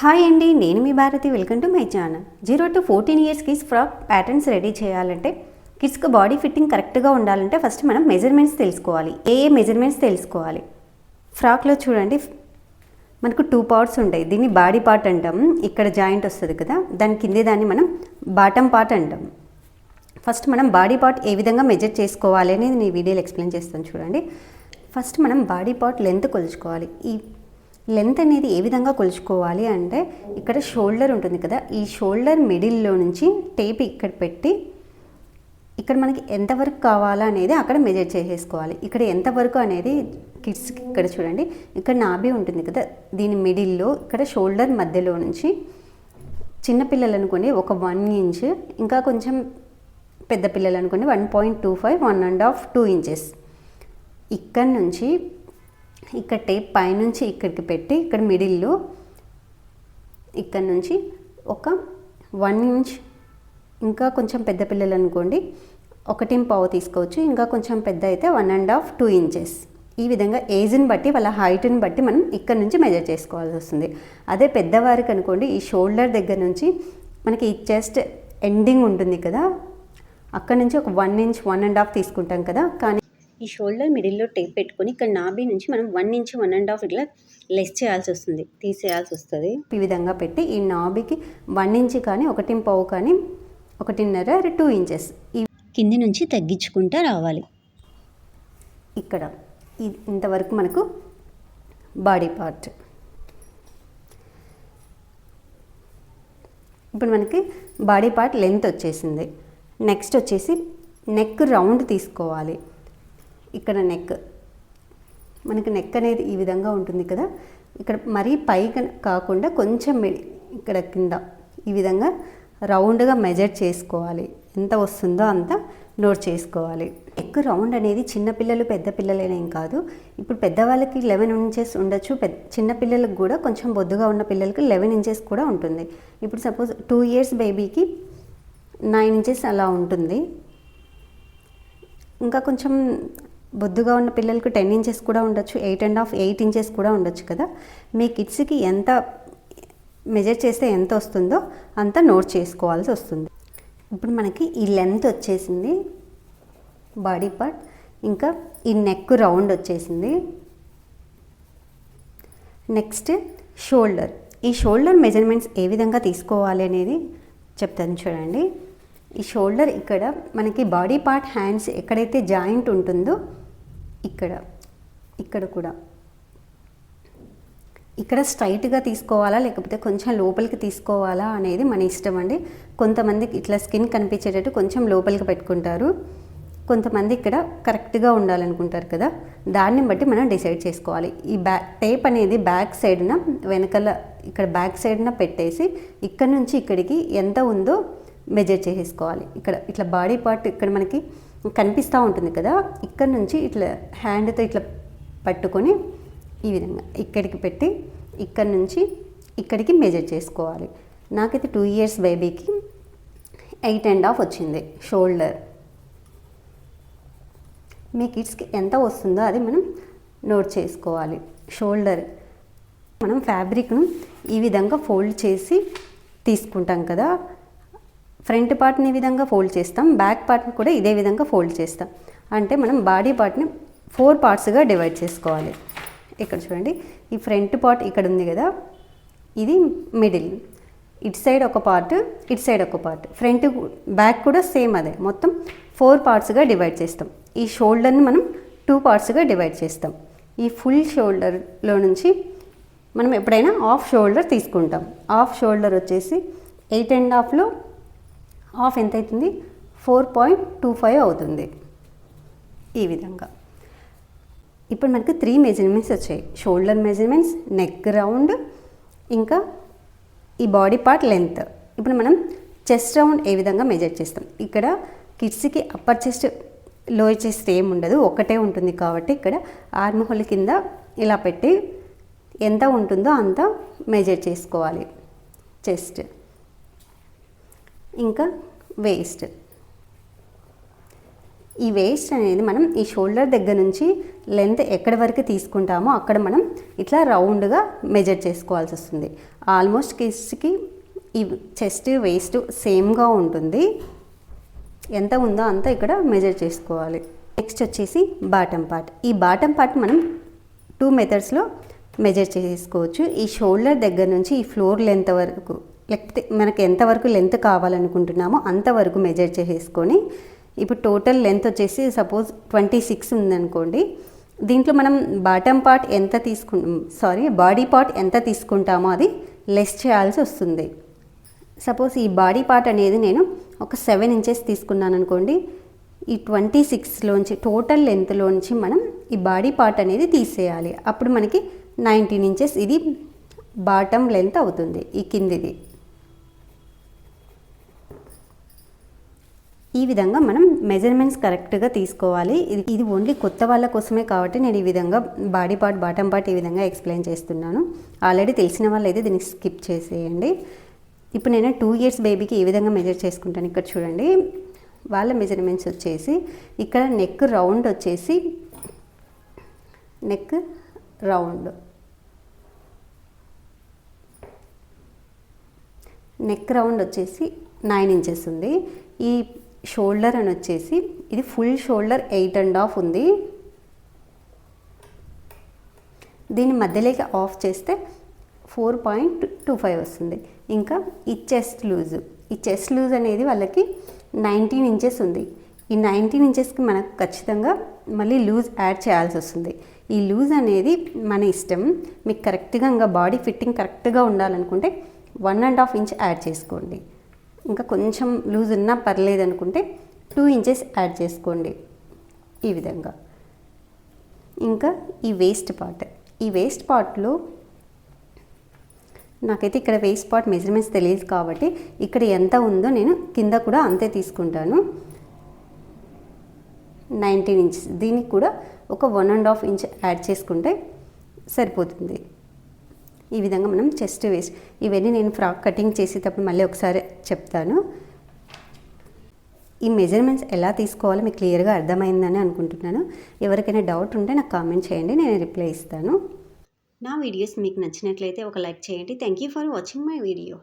Hi అండి నేను మీ Bharathi. Welcome to my channel. Zero to fourteen years kids frock patterns ready చేయాలంటే కిడ్స్కి body fitting కరెక్ట్గా ఉండాలంటే ఫస్ట్ మనం మెజర్మెంట్స్ తెలుసుకోవాలి. ఏ ఏ మెజర్మెంట్స్ తెలుసుకోవాలి? ఫ్రాక్లో చూడండి మనకు టూ పార్ట్స్ ఉంటాయి. దీన్ని బాడీ పార్ట్ అంటాం. ఇక్కడ జాయింట్ వస్తుంది కదా దాని కిందే దాన్ని మనం బాటమ్ పార్ట్ అంటాం. ఫస్ట్ మనం బాడీ పార్ట్ ఏ విధంగా మెజర్ చేసుకోవాలి అనేది నేను ఈ వీడియోలో ఎక్స్ప్లెయిన్ చేస్తాను చూడండి. ఫస్ట్ మనం బాడీ పార్ట్ లెంత్ కొలుచుకోవాలి. ఈ లెంత్ అనేది ఏ విధంగా కొలుచుకోవాలి అంటే ఇక్కడ షోల్డర్ ఉంటుంది కదా ఈ షోల్డర్ మిడిల్లో నుంచి టేప్ ఇక్కడ పెట్టి ఇక్కడ మనకి ఎంతవరకు కావాలా అనేది అక్కడ మెజర్ చేసేసుకోవాలి. ఇక్కడ ఎంతవరకు అనేది కిడ్స్కి ఇక్కడ చూడండి ఇక్కడ నాభి ఉంటుంది కదా దీని మిడిల్లో ఇక్కడ షోల్డర్ మధ్యలో నుంచి చిన్నపిల్లలు అనుకోండి ఒక వన్ ఇంచ్ ఇంకా కొంచెం పెద్ద పిల్లలు అనుకోండి one point two five one and half two inches. ఇక్కడ నుంచి ఇక్కడ టేప్ పైనుంచి ఇక్కడికి పెట్టి ఇక్కడ మిడిల్లో ఇక్కడ నుంచి ఒక వన్ ఇంచ్ ఇంకా కొంచెం పెద్ద పిల్లలు అనుకోండి ఒకటి పావు తీసుకోవచ్చు. ఇంకా కొంచెం పెద్ద అయితే one and half two inches. ఈ విధంగా ఏజ్ని బట్టి వాళ్ళ హైట్ని బట్టి మనం ఇక్కడ నుంచి మెజర్ చేసుకోవాల్సి వస్తుంది. అదే పెద్దవారికి అనుకోండి ఈ షోల్డర్ దగ్గర నుంచి మనకి ఈ చెస్ట్ ఎండింగ్ ఉంటుంది కదా అక్కడ నుంచి ఒక one inch one and half తీసుకుంటాం కదా కానీ ఈ షోల్డర్ మిడిల్లో టేప్ పెట్టుకొని ఇక్కడ నాభి నుంచి మనం one inch one and half ఇట్లా లెస్ చేయాల్సి వస్తుంది తీసేయాల్సి వస్తుంది. ఈ విధంగా పెట్టి ఈ నాభికి వన్ ఇంచ్ కానీ ఒకటి పావు కానీ ఒకటిన్నర టూ ఇంచెస్ ఈ కింది నుంచి తగ్గించుకుంటూ రావాలి. ఇక్కడ ఇంతవరకు మనకు బాడీ పార్ట్. ఇప్పుడు మనకి బాడీ పార్ట్ లెంత్ వచ్చేసింది. నెక్స్ట్ వచ్చేసి నెక్ రౌండ్ తీసుకోవాలి. ఇక్కడ నెక్ మనకి నెక్ అనేది ఈ విధంగా ఉంటుంది కదా. ఇక్కడ మరీ పైకి కాకుండా కొంచెం మిడి- ఇక్కడ కింద. ఈ విధంగా రౌండ్గా మెజర్ చేసుకోవాలి. ఎంత వస్తుందో అంత నోట్ చేసుకోవాలి. నెక్ రౌండ్ అనేది చిన్నపిల్లలు పెద్ద పిల్లలేనేం కాదు. ఇప్పుడు పెద్దవాళ్ళకి లెవెన్ ఇంచెస్ ఉండొచ్చు పెద్ద చిన్నపిల్లలకు కూడా కొంచెం బొద్దుగా ఉన్న పిల్లలకి లెవెన్ ఇంచెస్ కూడా ఉంటుంది. ఇప్పుడు సపోజ్ టూ ఇయర్స్ బేబీకి నైన్ ఇంచెస్ అలా ఉంటుంది. ఇంకా కొంచెం బొద్దుగా ఉన్న పిల్లలకు టెన్ ఇంచెస్ కూడా ఉండొచ్చు eight and half eight inches కూడా ఉండొచ్చు కదా. మీ కిడ్స్కి ఎంత మెజర్ చేస్తే ఎంత వస్తుందో అంత నోట్ చేసుకోవాల్సి వస్తుంది. ఇప్పుడు మనకి ఈ లెంత్ వచ్చేసింది బాడీ పార్ట్. ఇంకా ఈ నెక్ రౌండ్ వచ్చేసింది. Next shoulder. ఈ షోల్డర్ మెజర్మెంట్స్ ఏ విధంగా తీసుకోవాలి అనేది చెప్తాను చూడండి. ఈ షోల్డర్ ఇక్కడ మనకి బాడీ పార్ట్ హ్యాండ్స్ ఎక్కడైతే జాయింట్ ఉంటుందో ఇక్కడ ఇక్కడ కూడా. ఇక్కడ స్ట్రైట్గా తీసుకోవాలా లేకపోతే కొంచెం లోపలికి తీసుకోవాలా అనేది మన ఇష్టం అండి. కొంతమందికి ఇట్లా స్కిన్ కనిపించేటట్టు కొంచెం లోపలికి పెట్టుకుంటారు. కొంతమంది ఇక్కడ కరెక్ట్గా ఉండాలనుకుంటారు కదా. దాన్ని బట్టి మనం డిసైడ్ చేసుకోవాలి. ఈ బ్యాక్ టేప్ అనేది బ్యాక్ సైడ్న వెనకాల ఇక్కడ బ్యాక్ సైడ్న పెట్టేసి ఇక్కడ నుంచి ఇక్కడికి ఎంత ఉందో మెజర్ చేసేసుకోవాలి. ఇక్కడ ఇట్లా బాడీ పార్ట్ ఇక్కడ మనకి కనిపిస్తూ ఉంటుంది కదా ఇక్కడ నుంచి ఇట్లా హ్యాండ్తో ఇట్లా పట్టుకొని ఈ విధంగా ఇక్కడికి పెట్టి ఇక్కడ నుంచి ఇక్కడికి మెజర్ చేసుకోవాలి. నాకైతే టూ ఇయర్స్ బేబీకి ఎయిట్ అండ్ హాఫ్ వచ్చింది షోల్డర్. మీ కిడ్స్కి ఎంత వస్తుందో అది మనం నోట్ చేసుకోవాలి. షోల్డర్ మనం ఫ్యాబ్రిక్ను ఈ విధంగా ఫోల్డ్ చేసి తీసుకుంటాం కదా ఫ్రంట్ పార్ట్ని ఈ విధంగా ఫోల్డ్ చేస్తాం బ్యాక్ పార్ట్ని కూడా ఇదే విధంగా ఫోల్డ్ చేస్తాం. అంటే మనం బాడీ పార్ట్ని ఫోర్ పార్ట్స్గా డివైడ్ చేసుకోవాలి. ఇక్కడ చూడండి ఈ ఫ్రంట్ పార్ట్ ఇక్కడ ఉంది కదా ఇది మిడిల్. ఇటు సైడ్ ఒక పార్ట్ ఇటు సైడ్ ఒక పార్ట్. ఫ్రంట్ బ్యాక్ కూడా సేమ్ అదే మొత్తం ఫోర్ పార్ట్స్గా డివైడ్ చేస్తాం. ఈ షోల్డర్ని మనం టూ పార్ట్స్గా డివైడ్ చేస్తాం. ఈ ఫుల్ షోల్డర్లో నుంచి మనం ఎప్పుడైనా హాఫ్ షోల్డర్ తీసుకుంటాం. ఆఫ్ షోల్డర్ వచ్చేసి ఎయిట్ అండ్ హాఫ్లో హాఫ్ ఎంత అవుతుంది ఫోర్ పాయింట్ టూ ఫైవ్ అవుతుంది. ఈ విధంగా. ఇప్పుడు మనకి త్రీ మెజర్మెంట్స్ వచ్చాయి. షోల్డర్ మెజర్మెంట్స్ నెక్ రౌండ్ ఇంకా ఈ బాడీ పార్ట్ లెంత్ ఇప్పుడు మనం చెస్ట్ రౌండ్ ఏ విధంగా మెజర్ చేస్తాం? ఇక్కడ కిడ్స్కి అప్పర్ చెస్ట్ లోయర్ చెస్ట్ ఏం ఉండదు. ఒకటే ఉంటుంది కాబట్టి ఇక్కడ ఆర్మ్ హోల్ కింద ఇలా పెట్టి ఎంత ఉంటుందో అంత మెజర్ చేసుకోవాలి. చెస్ట్. ఇంకా వేస్ట్ ఈ వేస్ట్ అనేది మనం ఈ షోల్డర్ దగ్గర నుంచి లెంత్ ఎక్కడి వరకు తీసుకుంటామో అక్కడ మనం ఇట్లా రౌండ్గా మెజర్ చేసుకోవాల్సి వస్తుంది. ఆల్మోస్ట్ కిస్ట్కి ఈ చెస్ట్ వేస్ట్ సేమ్గా ఉంటుంది. ఎంత ఉందో అంత ఇక్కడ మెజర్ చేసుకోవాలి. నెక్స్ట్ వచ్చేసి బాటమ్ పార్ట్ ఈ బాటమ్ పార్ట్ మనం టూ మెథడ్స్లో మెజర్ చేసుకోవచ్చు. ఈ షోల్డర్ దగ్గర నుంచి ఈ ఫ్లోర్ లెంత్ వరకు లేకపోతే మనకి ఎంతవరకు లెంత్ కావాలనుకుంటున్నామో అంతవరకు మెజర్ చేసేసుకొని ఇప్పుడు టోటల్ లెంత్ వచ్చేసి సపోజ్ ట్వంటీ సిక్స్ ఉందనుకోండి దీంట్లో మనం బాటమ్ పార్ట్ ఎంత తీసుకు సారీ బాడీ పార్ట్ ఎంత తీసుకుంటామో అది లెస్ చేయాల్సి వస్తుంది. సపోజ్ ఈ బాడీ పార్ట్ అనేది నేను ఒక సెవెన్ ఇంచెస్ తీసుకున్నాను అనుకోండి ఈ ట్వంటీ సిక్స్లోంచి టోటల్ లెంత్లోంచి మనం ఈ బాడీ పార్ట్ అనేది తీసేయాలి. అప్పుడు మనకి నైన్టీన్ ఇంచెస్ ఇది బాటమ్ లెంత్ అవుతుంది ఈ కిందిది. ఈ విధంగా మనం మెజర్మెంట్స్ కరెక్ట్గా తీసుకోవాలి. ఇది ఇది ఓన్లీ కొత్త వాళ్ళ కోసమే కాబట్టి నేను ఈ విధంగా బాడీ పార్ట్ బాటమ్ పార్ట్ ఈ విధంగా ఎక్స్ప్లెయిన్ చేస్తున్నాను. ఆల్రెడీ తెలిసిన వాళ్ళు అయితే స్కిప్ చేసేయండి. ఇప్పుడు నేను టూ ఇయర్స్ బేబీకి ఏ విధంగా మెజర్ చేసుకుంటాను. ఇక్కడ చూడండి. వాళ్ళ మెజర్మెంట్స్ వచ్చేసి ఇక్కడ నెక్ రౌండ్ వచ్చేసి నెక్ రౌండ్ నెక్ రౌండ్ వచ్చేసి నైన్ ఇంచెస్ ఉంది. ఈ షోల్డర్ అని వచ్చేసి ఇది full shoulder eight and half ఉంది. దీన్ని మధ్యలోకి ఆఫ్ చేస్తే ఫోర్ పాయింట్ టూ ఫైవ్ వస్తుంది. ఇంకా ఈ చెస్ట్ లూజ్ ఈ చెస్ట్ లూజ్ అనేది వాళ్ళకి నైన్టీన్ ఇంచెస్ ఉంది. ఈ నైన్టీన్ ఇంచెస్కి మనకు ఖచ్చితంగా మళ్ళీ లూజ్ యాడ్ చేయాల్సి వస్తుంది. ఈ లూజ్ అనేది మన ఇష్టం. మీకు కరెక్ట్గా ఇంకా బాడీ ఫిట్టింగ్ కరెక్ట్గా ఉండాలనుకుంటే one and half inch add చేసుకోండి. ఇంకా కొంచెం లూజ్ ఉన్నా పర్లేదు అనుకుంటే టూ ఇంచెస్ యాడ్ చేసుకోండి ఈ విధంగా. ఇంకా ఈ వేస్ట్ పార్ట్ ఈ వేస్ట్ పార్ట్లో నాకైతే ఇక్కడ వేస్ట్ పార్ట్ మెజర్మెంట్స్ తెలియదు కాబట్టి ఇక్కడ ఎంత ఉందో నేను కింద కూడా అంతే తీసుకుంటాను. నైన్టీన్ ఇంచెస్ దీనికి కూడా ఒక one and half inch add చేసుకుంటే సరిపోతుంది. ఈ విధంగా మనం చెస్ట్ వేస్ట్ ఇవన్నీ నేను ఫ్రాక్ కటింగ్ చేసేటప్పుడు మళ్ళీ ఒకసారి చెప్తాను. ఈ మెజర్మెంట్స్ ఎలా తీసుకోవాలో మీకు క్లియర్గా అర్థమైందని అనుకుంటున్నాను. ఎవరికైనా డౌట్ ఉంటే నాకు కామెంట్ చేయండి నేను రిప్లై ఇస్తాను. నా వీడియోస్ మీకు నచ్చినట్లయితే ఒక లైక్ చేయండి. Thank you for watching my video